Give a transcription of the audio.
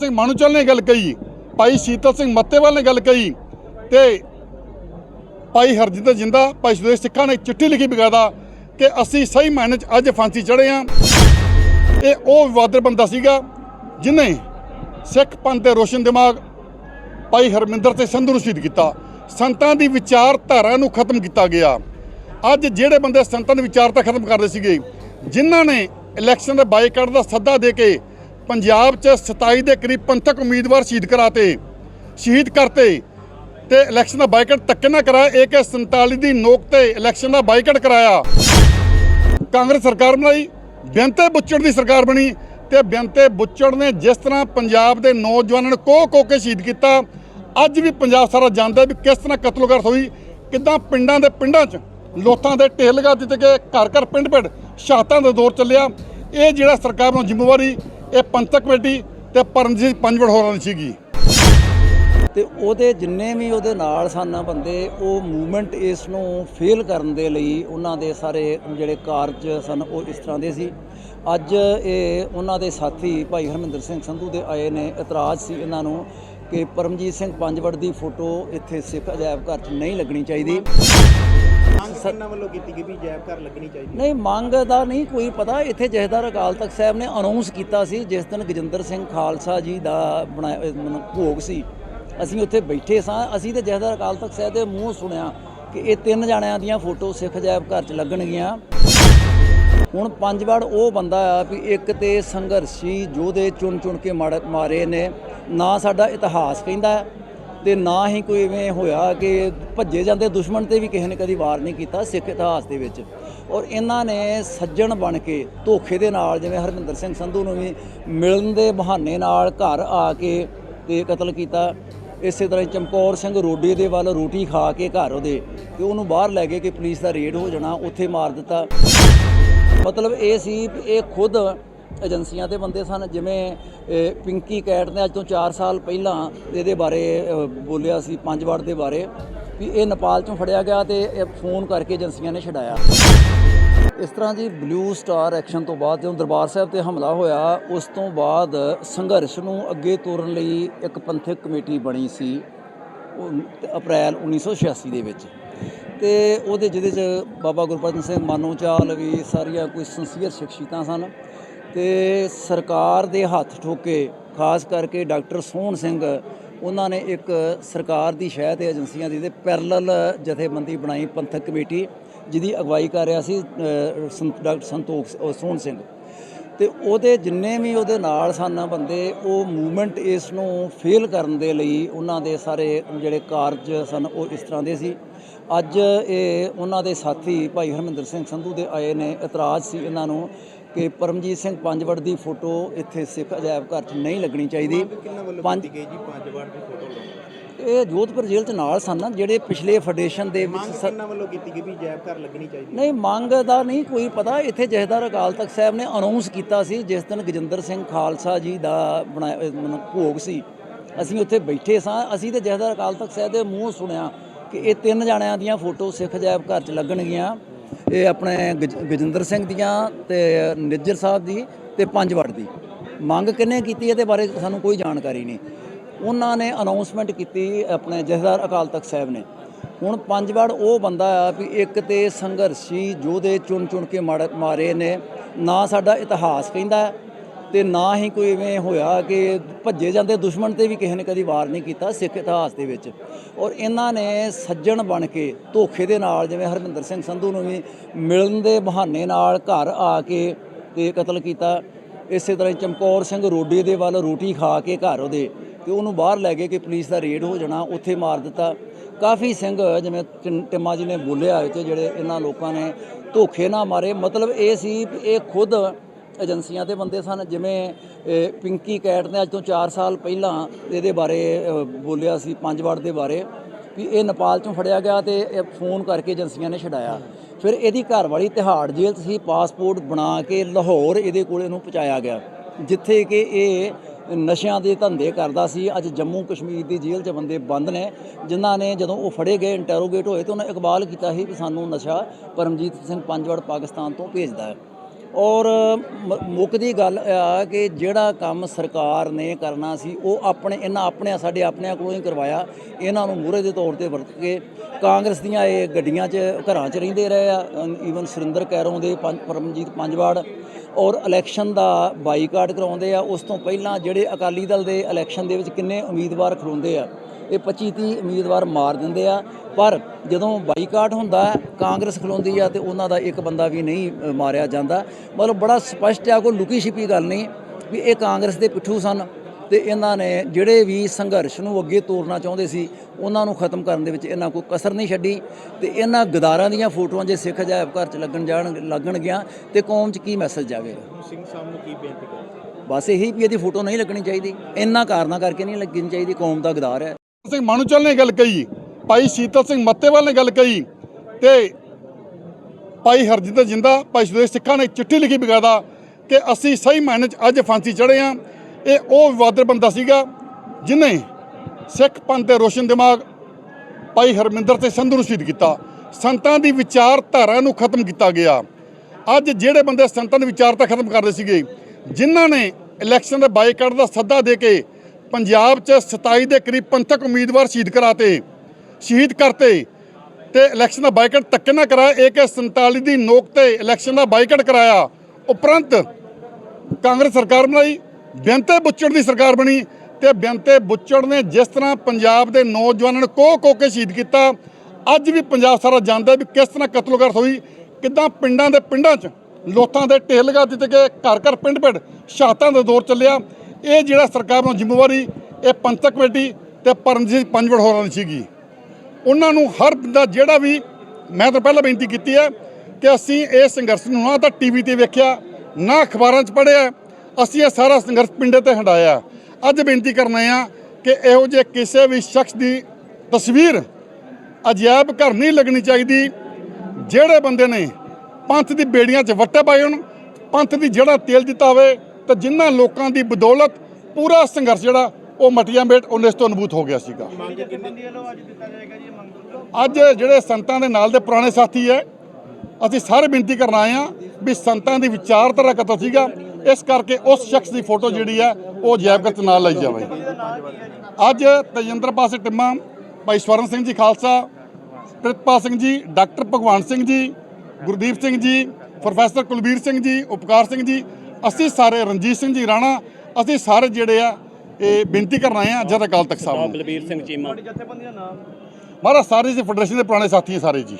ਸਿੰਘ ਮਾਨੂਚਲ ਨੇ ਗੱਲ ਕਹੀ। ਭਾਈ ਸ਼ੀਤਲ ਸਿੰਘ ਮੱਤੇਵਾਲ ਨੇ ਗੱਲ ਕਹੀ। ਤੇ ਭਾਈ ਹਰਜਿੰਦਰ ਜਿੰਦਾ, ਭਾਈ ਸੁਦੇਸ਼ ਸਿੱਖਾਂ ਨੇ ਚਿੱਠੀ ਲਿਖੀ ਬਗਾਦਾ ਕਿ ਅਸੀਂ ਸਹੀ ਮਾਇਨੇ 'ਚ ਅੱਜ ਫਾਂਸੀ ਚੜੇ ਆ। ਇਹ ਉਹ ਵਿਵਾਦਰ ਬੰਦਾ ਸੀਗਾ ਜਿਨੇ ਸਿੱਖ ਪੰਥ ਦੇ ਰੋਸ਼ਨ ਦਿਮਾਗ ਭਾਈ ਹਰਮਿੰਦਰ ਸਿੰਘ ਸੰਧੂ ਨੂੰ ਸ਼ਹੀਦ ਕੀਤਾ। ਸੰਤਾਂ ਦੀ ਵਿਚਾਰਧਾਰਾ ਨੂੰ ਖਤਮ ਕੀਤਾ ਗਿਆ। ਅੱਜ ਜਿਹੜੇ ਬੰਦੇ ਸੰਤਾਂ ਦੀ ਵਿਚਾਰਧਾਰਾ ਖਤਮ ਕਰਦੇ ਸੀਗੇ, ਜਿਨ੍ਹਾਂ ਨੇ ਇਲੈਕਸ਼ਨ ਦੇ ਬਾਈਕਾਟ ਦਾ ਸੱਦਾ ਦੇ ਕੇ ਪੰਜਾਬ 'ਚ 27 ਦੇ ਕਰੀਬ ਪੰਥਕ ਉਮੀਦਵਾਰ ਸ਼ਹੀਦ ਕਰਾਤੇ, ਸ਼ਹੀਦ ਕਰਤੇ ਤੇ ਇਲੈਕਸ਼ਨ ਦਾ ਬਾਈਕਾਟ ਤੱਕ ਨਾ ਕਰਾਇਆ ਏਕੇ 47 ਦੀ ਨੋਕ ਤੇ ਇਲੈਕਸ਼ਨ ਦਾ ਬਾਈਕਾਟ ਕਰਾਇਆ। ਕਾਂਗਰਸ ਸਰਕਾਰ ਬਣਾਈ ਬੇਅੰਤੇ ਬੁੱਚੜ ਦੀ ਸਰਕਾਰ ਬਣੀ ਤੇ ਬੇਅੰਤੇ ਬੁੱਚੜ ਨੇ ਜਿਸ ਤਰ੍ਹਾਂ ਪੰਜਾਬ ਦੇ ਨੌਜਵਾਨਾਂ ਨੂੰ ਕੋਹ ਕੋਹ ਕੇ ਸ਼ਹੀਦ ਕੀਤਾ, ਅੱਜ ਵੀ ਪੰਜਾਬ ਸਾਰਾ ਜਾਣਦਾ ਵੀ ਕਿਸ ਤਰ੍ਹਾਂ ਕਤਲੋਗਾਰਤ ਹੋਈ, ਕਿਦਾਂ ਪਿੰਡਾਂ ਦੇ ਪਿੰਡਾਂ 'ਚ ਲੋਥਾਂ ਦੇ ਢੇਰ ਲਗਾ ਦਿੱਤੇ ਗਏ, ਘਰ ਘਰ ਪਿੰਡ ਪਿੰਡ, ਸ਼ਹਾਦਤਾਂ ਦਾ ਦੌਰ ਚੱਲਿਆ। ਇਹ ਜਿਹੜਾ ਸਰਕਾਰ ਨੂੰ ਜ਼ਿੰਮੇਵਾਰੀ ਇਹ ਪੰਥਕ ਕਮੇਟੀ ਤੇ ਪਰਮਜੀਤ ਪੰਜਵੜ ਹੋਰਾਂ ਦੀ ਸੀਗੀ। ਤੇ ਉਹਦੇ ਜਿੰਨੇ ਵੀ ਉਹਦੇ ਨਾਲ ਸਨ ਬੰਦੇ, ਉਹ ਮੂਵਮੈਂਟ ਇਸ ਨੂੰ ਫੇਲ ਕਰਨ ਦੇ ਲਈ ਉਹਨਾਂ ਦੇ ਸਾਰੇ ਜਿਹੜੇ ਕਾਰਜ ਸਨ, ਉਹ ਇਸ ਤਰ੍ਹਾਂ ਦੇ ਸੀ। ਅੱਜ ਇਹ ਉਹਨਾਂ ਦੇ ਸਾਥੀ ਭਾਈ ਹਰਮਿੰਦਰ ਸਿੰਘ ਸੰਧੂ ਦੇ ਆਏ ਨੇ, ਇਤਰਾਜ਼ ਸੀ ਇਹਨਾਂ ਨੂੰ ਕਿ ਪਰਮਜੀਤ ਸਿੰਘ ਪੰਜਵੜ ਦੀ ਫੋਟੋ ਇੱਥੇ ਸਿੱਖ ਅਜਾਇਬ ਘਰ 'ਚ ਨਹੀਂ ਲੱਗਣੀ ਚਾਹੀਦੀ। ਮੰਗ ਕਿੰਨਾ ਵੱਲੋਂ ਕੀਤੀ ਗਈ ਵੀ ਜੈਬ ਘਰ ਲੱਗਣੀ ਚਾਹੀਦੀ? ਨਹੀਂ ਮੰਗ ਦਾ ਨਹੀਂ ਕੋਈ ਪਤਾ। ਇੱਥੇ ਜਹਦਾਰ ਅਕਾਲ ਤਖਤ ਸਾਹਿਬ ਨੇ ਅਨਾਉਂਸ ਕੀਤਾ ਸੀ ਜਿਸ ਦਿਨ ਗਜਿੰਦਰ ਸਿੰਘ ਖਾਲਸਾ ਜੀ ਦਾ ਬਣਾਇਆ ਭੋਗ ਸੀ। ਅਸੀਂ ਉੱਥੇ ਬੈਠੇ ਸਾਂ। ਅਸੀਂ ਤੇ ਜਹਦਾਰ ਅਕਾਲ ਤਖਤ ਸਾਹਿਬ ਦੇ ਮੂੰਹ ਸੁਣਿਆ ਕਿ ਇਹ ਤਿੰਨ ਜਾਣਿਆਂ ਦੀਆਂ ਫੋਟੋ ਸਿੱਖ ਅਜਾਇਬ ਘਰ 'ਚ ਲੱਗਣਗੀਆਂ। ਹੁਣ ਪੰਜਵੜ ਉਹ ਬੰਦਾ ਆ ਵੀ ਇੱਕ ਤੇ ਸੰਘਰਸ਼ੀ ਯੋਧੇ ਚੁਣ ਚੁਣ ਕੇ ਮਾਰੇ ਨੇ। ਨਾ ਸਾਡਾ ਇਤਿਹਾਸ ਕਹਿੰਦਾ। ਤੇ ਨਾ ਹੀ ਕੋਈ ਇਵੇਂ ਹੋਇਆ ਕਿ ਭੱਜੇ ਜਾਂਦੇ ਦੁਸ਼ਮਣ ਤੇ ਵੀ ਕਿਸੇ ਨੇ ਕਦੀ ਵਾਰ ਨਹੀਂ ਕੀਤਾ ਸਿੱਖ ਇਤਿਹਾਸ ਦੇ ਵਿੱਚ। ਔਰ ਇਹਨਾਂ ਨੇ ਸੱਜਣ ਬਣ ਕੇ ਧੋਖੇ ਦੇ ਨਾਲ ਜਿਵੇਂ ਹਰਮਿੰਦਰ ਸਿੰਘ ਸੰਧੂ ਨੂੰ ਵੀ ਮਿਲਣ ਦੇ ਬਹਾਨੇ ਨਾਲ ਘਰ ਆ ਕੇ ਤੇ ਕਤਲ ਕੀਤਾ, ਇਸੇ ਤਰ੍ਹਾਂ ਹੀ ਚਮਕੌਰ ਸਿੰਘ ਰੋਡੇ ਦੇ ਵੱਲ ਰੋਟੀ ਖਾ ਕੇ ਘਰ ਉਹਦੇ ਤੇ ਉਹਨੂੰ ਬਾਹਰ ਲੈ ਗਏ ਕਿ ਪੁਲਿਸ ਦਾ ਰੇਡ ਹੋ ਜਾਣਾ, ਉੱਥੇ ਮਾਰ ਦਿੱਤਾ। ਮਤਲਬ ਇਹ ਸੀ ਇਹ ਖੁਦ ਏਜੰਸੀਆਂ ਦੇ ਬੰਦੇ ਸਨ, ਜਿਵੇਂ ਪਿੰਕੀ ਕੈਟ ਨੇ ਅੱਜ ਤੋਂ 4 ਸਾਲ ਪਹਿਲਾਂ ਇਹਦੇ ਬਾਰੇ ਬੋਲਿਆ ਸੀ, ਪੰਜ ਪੰਜਵਾੜ ਦੇ ਬਾਰੇ, ਵੀ ਇਹ ਨੇਪਾਲ ਚੋਂ ਫੜਿਆ ਗਿਆ ਤੇ ਫੋਨ ਕਰਕੇ ਏਜੰਸੀਆਂ ਨੇ ਛਡਾਇਆ। ਇਸ ਤਰ੍ਹਾਂ ਜੀ ਬਲੂ ਸਟਾਰ ਐਕਸ਼ਨ ਤੋਂ ਬਾਅਦ ਜਦੋਂ ਦਰਬਾਰ ਸਾਹਿਬ ਤੇ ਹਮਲਾ ਹੋਇਆ, ਉਸ ਤੋਂ ਬਾਅਦ ਸੰਘਰਸ਼ ਨੂੰ ਅੱਗੇ ਤੋਰਨ ਲਈ ਇੱਕ ਪੰਥਕ ਕਮੇਟੀ ਬਣੀ ਸੀ, ਉਹ ਅਪ੍ਰੈਲ 1986 ਦੇ ਵਿੱਚ। ਤੇ ਉਹਦੇ ਜਿਹਦੇ ਚ ਬਾਬਾ ਗੁਰਪਤਨ ਸਿੰਘ ਮਾਨੋਚਾਲ ਵੀ ਸਾਰੀਆਂ ਕੋਈ ਸੰਸੀਅਰ ਸ਼ਖਸੀਅਤਾਂ ਸਨ ਤੇ ਸਰਕਾਰ ਦੇ ਹੱਥ ਠੋਕੇ, ਖਾਸ ਕਰਕੇ ਡਾਕਟਰ ਸੋਹਣ ਸਿੰਘ, ਉਹਨਾਂ ਨੇ ਇੱਕ ਸਰਕਾਰ ਦੀ ਸ਼ਹਿ ਤੇ ਏਜੰਸੀਆਂ ਦੀ ਤੇ ਪੈਰਲਲ ਜਥੇਬੰਦੀ ਬਣਾਈ ਪੰਥਕ ਕਮੇਟੀ, ਜਿਹਦੀ ਅਗਵਾਈ ਕਰ ਰਿਹਾ ਸੀ ਸੰਤ- ਡਾਕਟਰ ਸੰਤੋਖ ਸੋਹਣ ਸਿੰਘ। ਤੇ ਉਹਦੇ ਜਿੰਨੇ ਵੀ ਉਹਦੇ ਨਾਲ ਸਨ ਬੰਦੇ, ਉਹ ਮੂਵਮੈਂਟ ਇਸ ਨੂੰ ਫੇਲ ਕਰਨ ਦੇ ਲਈ ਉਹਨਾਂ ਦੇ ਸਾਰੇ ਜਿਹੜੇ ਕਾਰਜ ਸਨ, ਉਹ ਇਸ ਤਰ੍ਹਾਂ ਦੇ ਸੀ। ਅੱਜ ਇਹ ਉਹਨਾਂ ਦੇ ਸਾਥੀ ਭਾਈ ਹਰਮਿੰਦਰ ਸਿੰਘ ਸੰਧੂ ਦੇ ਆਏ ਨੇ, ਇਤਰਾਜ਼ ਸੀ ਇਹਨਾਂ ਨੂੰ ਕਿ ਪਰਮਜੀਤ ਸਿੰਘ ਪੰਜਵੜ ਦੀ ਫੋਟੋ ਇੱਥੇ ਸਿੱਖ ਅਜਾਇਬ ਘਰ 'ਚ ਨਹੀਂ ਲੱਗਣੀ ਚਾਹੀਦੀ। ਪੰਜ ਗਈ ਜੀ ਪੰਜ ਵਾਰ ਦੀ ਫੋਟੋ ਇਹ ਜੋਧਪੁਰ ਜੇਲ੍ਹ 'ਚ ਨਾਲ ਸਨ ਨਾ ਜਿਹੜੇ ਪਿਛਲੇ ਫੈਡਰੇਸ਼ਨ ਦੇ ਵਿੱਚ ਕਿੰਨਾ ਵੱਲੋਂ ਕੀਤੀ ਗਈ ਵੀ ਜੈਬ ਘਰ ਲੱਗਣੀ ਚਾਹੀਦੀ? ਨਹੀਂ ਮੰਗ ਦਾ ਨਹੀਂ ਕੋਈ ਪਤਾ। ਇੱਥੇ ਜਹਦਾਰ ਅਕਾਲ ਤਖਤ ਸਾਹਿਬ ਨੇ ਅਨਾਉਂਸ ਕੀਤਾ ਸੀ ਜਿਸ ਦਿਨ ਗਜਿੰਦਰ ਸਿੰਘ ਖਾਲਸਾ ਜੀ ਦਾ ਬਣਾਇਆ ਭੋਗ ਸੀ। ਅਸੀਂ ਉੱਥੇ ਬੈਠੇ ਸਾਂ। ਅਸੀਂ ਤੇ ਜਹਦਾਰ ਅਕਾਲ ਤਖਤ ਸਾਹਿਬ ਦੇ ਮੂੰਹ ਸੁਣਿਆ ਕਿ ਇਹ ਤਿੰਨ ਜਾਣਿਆਂ ਦੀਆਂ ਫੋਟੋ ਸਿੱਖ ਅਜਾਇਬ ਘਰ 'ਚ ਲੱਗਣਗੀਆਂ। ਇਹ ਆਪਣੇ ਗਜ- ਗਜਿੰਦਰ ਸਿੰਘ ਦੀਆਂ ਤੇ ਨਿੱਜਰ ਸਾਹਿਬ ਦੀ ਤੇ ਪੰਜਵੜ ਦੀ। ਮੰਗ ਕਿੰਨੇ ਕੀਤੀ ਇਹਦੇ ਬਾਰੇ ਸਾਨੂੰ ਕੋਈ ਜਾਣਕਾਰੀ ਨਹੀਂ। ਉਹਨਾਂ ਨੇ ਅਨਾਉਂਸਮੈਂਟ ਕੀਤੀ ਆਪਣੇ ਜਥੇਦਾਰ ਅਕਾਲ ਤਖਤ ਸਾਹਿਬ ਨੇ। ਹੁਣ ਪੰਜ ਪੰਜਵੜ ਉਹ ਬੰਦਾ ਆ ਵੀ ਇੱਕ ਤੇ ਸੰਘਰਸ਼ੀ ਯੋਧੇ ਚੁਣ ਚੁਣ ਕੇ ਮਾਰ- ਮਾਰੇ ਨੇ। ਨਾ ਸਾਡਾ ਇਤਿਹਾਸ ਕਹਿੰਦਾ ਤੇ ਨਾ ਹੀ ਕੋਈ ਇਵੇਂ ਹੋਇਆ ਕਿ ਭੱਜੇ ਜਾਂਦੇ ਦੁਸ਼ਮਣ ਤੇ ਵੀ ਕਿਸੇ ਨੇ ਕਦੀ ਵਾਰ ਨਹੀਂ ਕੀਤਾ ਸਿੱਖ ਇਤਿਹਾਸ ਦੇ ਵਿੱਚ। ਔਰ ਇਹਨਾਂ ਨੇ ਸੱਜਣ ਬਣ ਕੇ ਧੋਖੇ ਦੇ ਨਾਲ ਜਿਵੇਂ ਹਰਮਿੰਦਰ ਸਿੰਘ ਸੰਧੂ ਨੂੰ ਵੀ ਮਿਲਣ ਦੇ ਬਹਾਨੇ ਨਾਲ ਘਰ ਆ ਕੇ ਤੇ ਕਤਲ ਕੀਤਾ, ਇਸੇ ਤਰ੍ਹਾਂ ਹੀ ਚਮਕੌਰ ਸਿੰਘ ਰੋਡੇ ਦੇ ਵੱਲ ਰੋਟੀ ਖਾ ਕੇ ਘਰ ਉਹਦੇ ਤੇ ਉਹਨੂੰ ਬਾਹਰ ਲੈ ਗਏ ਕਿ ਪੁਲਿਸ ਦਾ ਰੇਡ ਹੋ ਜਾਣਾ, ਉੱਥੇ ਮਾਰ ਦਿੱਤਾ। ਕਾਫੀ ਸਿੰਘ ਜਿਵੇਂ ਟਿੰ- ਜੀ ਨੇ ਬੋਲਿਆ ਤੇ ਜਿਹੜੇ ਇਹਨਾਂ ਲੋਕਾਂ ਨੇ ਧੋਖੇ ਨਾ ਮਾਰੇ। ਮਤਲਬ ਇਹ ਸੀ ਇਹ ਖੁਦ ਏਜੰਸੀਆਂ ਦੇ ਬੰਦੇ ਸਨ, ਜਿਵੇਂ ਪਿੰਕੀ ਕੈਟ ਨੇ ਅੱਜ ਤੋਂ 4 ਸਾਲ ਪਹਿਲਾਂ ਇਹਦੇ ਬਾਰੇ ਬੋਲਿਆ ਸੀ, ਪੰਜ ਪੰਜਵਾੜ ਦੇ ਬਾਰੇ, ਵੀ ਇਹ ਨੇਪਾਲ ਚੋਂ ਫੜਿਆ ਗਿਆ ਤੇ ਇਹ ਫੋਨ ਕਰਕੇ ਏਜੰਸੀਆਂ ਨੇ ਛਡਾਇਆ। ਫਿਰ ਇਹਦੀ ਘਰ ਵਾਲੀ ਤਿਹਾੜ ਜੇਲ੍ਹ 'ਚ ਸੀ, ਪਾਸਪੋਰਟ ਬਣਾ ਕੇ ਲਾਹੌਰ ਇਹਦੇ ਕੋਲ ਇਹਨੂੰ ਪਹੁੰਚਾਇਆ ਗਿਆ, ਜਿੱਥੇ ਕਿ ਇਹ ਨਸ਼ਿਆਂ ਦੇ ਧੰਦੇ ਕਰਦਾ ਸੀ। ਅੱਜ ਜੰਮੂ ਕਸ਼ਮੀਰ ਦੀ ਜੇਲ੍ਹ 'ਚ ਬੰਦੇ ਬੰਦ ਨੇ, ਜਿਨ੍ਹਾਂ ਨੇ ਜਦੋਂ ਉਹ ਫੜੇ ਗਏ ਇੰਟਰੋਗੇਟ ਹੋਏ ਤਾਂ ਉਹਨਾਂ ਇਕਬਾਲ ਕੀਤਾ ਸੀ ਕਿ ਸਾਨੂੰ ਨਸ਼ਾ ਪਰਮਜੀਤ ਸਿੰਘ ਪੰਜਵੜ ਪਾਕਿਸਤਾਨ ਤੋਂ ਭੇਜਦਾ ਹੈ। ਔਰ ਮ- ਮੁੱਖ ਗੱਲ ਆ ਕਿ ਜਿਹੜਾ ਕੰਮ ਸਰਕਾਰ ਨੇ ਕਰਨਾ ਸੀ, ਉਹ ਆਪਣੇ, ਇਹਨਾਂ ਆਪਣੇ ਸਾਡੇ ਆਪਣਿਆਂ ਕੋਲੋਂ ਹੀ ਕਰਵਾਇਆ। ਇਹਨਾਂ ਨੂੰ ਮੂਹਰੇ ਦੇ ਤੌਰ ਤੇ ਵਰਤ ਕੇ ਕਾਂਗਰਸ ਦੀਆਂ ਇਹ ਗੱਡੀਆਂ 'ਚ, ਘਰਾਂ 'ਚ ਰਹਿੰਦੇ ਰਹੇ ਆ। ਈਵਨ ਸੁਰਿੰਦਰ ਕੈਰੋਂ ਦੇ ਪੰਜ, ਪਰਮਜੀਤ ਪੰਜਵਾੜ ਔਰ ਇਲੈਕਸ਼ਨ ਦਾ ਬਾਈਕਾਟ ਕਰਾਉਂਦੇ ਆ। ਉਸ ਤੋਂ ਪਹਿਲਾਂ ਜਿਹੜੇ ਅਕਾਲੀ ਦਲ ਦੇ ਇਲੈਕਸ਼ਨ ਦੇ ਵਿੱਚ ਕਿੰਨੇ ਉਮੀਦਵਾਰ ਖਲੋਂਦੇ ਆ ਇਹ 25 30 ਉਮੀਦਵਾਰ ਮਾਰ ਦਿੰਦੇ ਆ। ਪਰ ਜਦੋਂ ਬਾਈਕਾਟ ਹੁੰਦਾ ਕਾਂਗਰਸ ਖਲੋਂਦੀ ਆ ਤੇ ਉਹਨਾਂ ਦਾ ਇੱਕ ਬੰਦਾ ਵੀ ਨਹੀਂ ਮਾਰਿਆ ਜਾਂਦਾ। ਮਤਲਬ ਬੜਾ ਸਪਸ਼ਟ ਆ ਕੋਈ ਲੁਕੀ ਛਿਪੀ ਗੱਲ ਨਹੀਂ ਵੀ ਇਹ ਕਾਂਗਰਸ ਦੇ ਪਿੱਠੂ ਸਨ ਤੇ ਇਹਨਾਂ ਨੇ ਜਿਹੜੇ ਵੀ ਸੰਘਰਸ਼ ਨੂੰ ਅੱਗੇ ਤੋਰਨਾ ਚਾਹੁੰਦੇ ਸੀ ਉਹਨਾਂ ਨੂੰ ਖਤਮ ਕਰਨ ਦੇ ਵਿੱਚ ਇਹਨਾਂ ਕੋਈ ਕਸਰ ਨਹੀਂ ਛੱਡੀ ਤੇ ਇਹਨਾਂ ਗਦਾਰਾਂ ਦੀਆਂ ਫੋਟੋਆਂ ਜੇ ਸਿੱਖ ਅਜਾਇਬ ਘਰ 'ਚ ਲੱਗਣ ਜਾਣ ਲੱਗਣਗੀਆਂ ਤੇ ਕੌਮ 'ਚ ਕੀ ਮੈਸੇਜ ਜਾਵੇਗਾ ਸਿੰਘ ਸਾਹਿਬ ਨੂੰ ਕੀ ਬੇਨਤੀ ਕਰਦੇ? ਬਸ ਇਹੀ ਵੀ ਇਹਦੀ ਫੋਟੋ ਨਹੀਂ ਲੱਗਣੀ ਚਾਹੀਦੀ। ਇੰਨਾ ਕਾਰਨਾਂ ਕਰਕੇ ਨਹੀਂ ਲੱਗਣੀ ਚਾਹੀਦੀ ਕੌਮ ਦਾ ਗਦਾਰ ਹੈ। ਸਿੰਘ ਮਾਨੂਚਲ ਨੇ ਗੱਲ ਕਹੀ, ਭਾਈ ਸੀਤਲ ਸਿੰਘ ਮੱਤੇਵਾਲ ਨੇ ਗੱਲ ਕਹੀ ਤੇ ਭਾਈ ਹਰਜਿੰਦਰ ਜਿੰਦਾ, ਭਾਈ ਸੁਦੇਸ਼ ਸਿੱਖਾਂ ਨੇ ਚਿੱਠੀ ਲਿਖੀ ਬਗਾਦਾ ਕਿ ਅਸੀਂ ਸਹੀ ਮਾਇਨੇ 'ਚ ਅੱਜ ਫਾਂਸੀ ਚੜੇ ਆ। ਇਹ ਉਹ ਵਿਵਾਦਰ ਬੰਦਾ ਸੀਗਾ ਜਿਨੇ ਸਿੱਖ ਪੰਥ ਦੇ ਰੋਸ਼ਨ ਦਿਮਾਗ ਭਾਈ ਹਰਮਿੰਦਰ ਤੇ ਸੰਧੂ ਨੂੰ ਸ਼ਹੀਦ ਕੀਤਾ। ਸੰਤਾਂ ਦੀ ਵਿਚਾਰਧਾਰਾ ਨੂੰ ਖਤਮ ਕੀਤਾ ਗਿਆ। ਅੱਜ ਜਿਹੜੇ ਬੰਦੇ ਸੰਤਾਂ ਦੀ ਵਿਚਾਰਧਾਰਾ ਖਤਮ ਕਰਦੇ ਸੀਗੇ, ਜਿਨ੍ਹਾਂ ਨੇ ਇਲੈਕਸ਼ਨ ਦੇ ਬਾਈਕਾਟ ਦਾ ਸੱਦਾ ਦੇ ਕੇ ਪੰਜਾਬ 'ਚ 27 ਦੇ ਕਰੀਬ ਪੰਥਕ ਉਮੀਦਵਾਰ ਸ਼ਹੀਦ ਕਰਾਤੇ, ਸ਼ਹੀਦ ਕਰਤੇ ਤੇ ਇਲੈਕਸ਼ਨ ਦਾ ਬਾਈਕਾਟ ਤੱਕ ਨਾ ਕਰਾਇਆ AK 47 ਦੀ ਨੋਕ ਤੇ ਇਲੈਕਸ਼ਨ ਦਾ ਬਾਈਕਾਟ ਕਰਾਇਆ, ਉਪਰੰਤ ਕਾਂਗਰਸ ਸਰਕਾਰ ਬਣਾਈ ਬੇਅੰਤੇ ਬੁੱਚੜ ਦੀ ਸਰਕਾਰ ਬਣੀ ਤੇ ਬੇਅੰਤੇ ਬੁੱਚੜ ਨੇ ਜਿਸ ਤਰ੍ਹਾਂ ਪੰਜਾਬ ਦੇ ਨੌਜਵਾਨਾਂ ਨੂੰ ਕੋਹ ਕੋਹ ਕੇ ਸ਼ਹੀਦ ਕੀਤਾ, ਅੱਜ ਵੀ ਪੰਜਾਬ ਸਾਰਾ ਜਾਣਦਾ ਵੀ ਕਿਸ ਤਰ੍ਹਾਂ ਕਤਲੋਗਾਰਤ ਹੋਈ, ਕਿਦਾਂ ਪਿੰਡਾਂ ਦੇ ਪਿੰਡਾਂ 'ਚ ਲੋਥਾਂ ਦੇ ਢੇਰ ਲਗਾ ਦਿੱਤੇ ਗਏ, ਘਰ ਘਰ ਪਿੰਡ ਪਿੰਡ ਸ਼ਹਾਦਤਾਂ ਦਾ ਦੌਰ ਚੱਲਿਆ ਇਹ ਜਿਹੜਾ ਸਰਕਾਰ ਨੂੰ ਜ਼ਿੰਮੇਵਾਰੀ, ਇਹ ਪੰਥਕ ਕਮੇਟੀ ਤੇ ਪਰਮਜੀਤ ਪੰਜਵੜ ਹੋਰਾਂ ਦੀ ਸੀਗੀ। ਉਹਨਾਂ ਨੂੰ ਹਰ ਬੰਦਾ ਜਿਹੜਾ ਵੀ, ਮੈਂ ਤਾਂ ਪਹਿਲਾਂ ਬੇਨਤੀ ਕੀਤੀ ਹੈ ਕਿ ਅਸੀਂ ਇਹ ਸੰਘਰਸ਼ ਨੂੰ ਨਾ ਤਾਂ ਟੀਵੀ ਤੇ ਵੇਖਿਆ, ਨਾ ਅਖਬਾਰਾਂ 'ਚ ਪੜ੍ਹਿਆ, ਅਸੀਂ ਇਹ ਸਾਰਾ ਸੰਘਰਸ਼ ਪਿੰਡੇ ਤੇ ਹੰਡਾਇਆ ਅੱਜ ਬੇਨਤੀ ਕਰਨਾ ਆ ਕਿ ਇਹੋ ਜਿਹੇ ਕਿਸੇ ਵੀ ਸ਼ਖਸ ਦੀ ਤਸਵੀਰ ਅਜਾਇਬ ਘਰ ਨਹੀਂ ਲੱਗਣੀ ਚਾਹੀਦੀ। ਜਿਹੜੇ ਬੰਦੇ ਨੇ ਪੰਥ ਦੀ ਬੇੜੀਆਂ 'ਚ ਵੱਟੇ ਪਾਏ ਹੋਣ, ਪੰਥ ਦੀ ਜਿਹੜਾ ਤੇਲ ਦਿੱਤਾ ਹੋਵੇ ਤੇ ਜਿਨ੍ਹਾਂ ਲੋਕਾਂ ਦੀ ਬਦੌਲਤ ਪੂਰਾ ਸੰਘਰਸ਼ ਜਿਹੜਾ ਉਹ ਮਟੀਆਂ ਬੇਟ ਉਹਨੇ ਤੋਂ ਅਨੁਭੂਤ ਹੋ ਗਿਆ ਸੀਗਾ। ਅੱਜ ਜਿਹੜੇ ਸੰਤਾਂ ਦੇ ਨਾਲ ਦੇ ਪੁਰਾਣੇ ਸਾਥੀ ਹੈ ਅਸੀਂ ਸਾਰੇ ਬੇਨਤੀ ਕਰਨ ਆਏ ਆ ਵੀ ਸੰਤਾਂ ਦੀ ਵਿਚਾਰਧਾਰਾ ਕਤਲ ਸੀਗਾ, ਇਸ ਕਰਕੇ ਉਸ ਸ਼ਖਸ ਦੀ ਫੋਟੋ ਜਿਹੜੀ ਹੈ ਉਹ ਜੈਬਗਤ ਨਾਲ ਲਈ ਜਾਵੇ। ਅੱਜ ਤੇਜਿੰਦਰ ਪਾਸੇ ਟਿੰਮਾ, ਭਾਈ ਸਵਰਨ ਸਿੰਘ ਜੀ ਖਾਲਸਾ, ਪ੍ਰਿਤਪਾਲ ਸਿੰਘ ਜੀ, ਡਾਕਟਰ ਭਗਵਾਨ ਸਿੰਘ ਜੀ, ਗੁਰਦੀਪ ਸਿੰਘ ਜੀ, ਪ੍ਰੋਫੈਸਰ ਕੁਲਬੀਰ ਸਿੰਘ ਜੀ, ਉਪਕਾਰ ਸਿੰਘ ਜੀ ਅਸੀਂ ਸਾਰੇ ਰਣਜੀਤ ਸਿੰਘ ਜੀ ਰਾਣਾ ਅਸੀਂ ਸਾਰੇ ਜਿਹੜੇ ਆ ਇਹ ਬੇਨਤੀ ਕਰਨ ਆਏ ਆ ਜਦ ਅਕਾਲ ਤਖਤ ਸਾਹਿਬ ਨੂੰ। ਬਲਬੀਰ ਸਿੰਘ ਚੀਮਾ ਮਹਾਰਾਜ ਸਾਰੇ ਜੀ ਫੈਡਰੇਸ਼ਨ ਦੇ ਪੁਰਾਣੇ ਸਾਥੀ ਸਾਰੇ ਜੀ।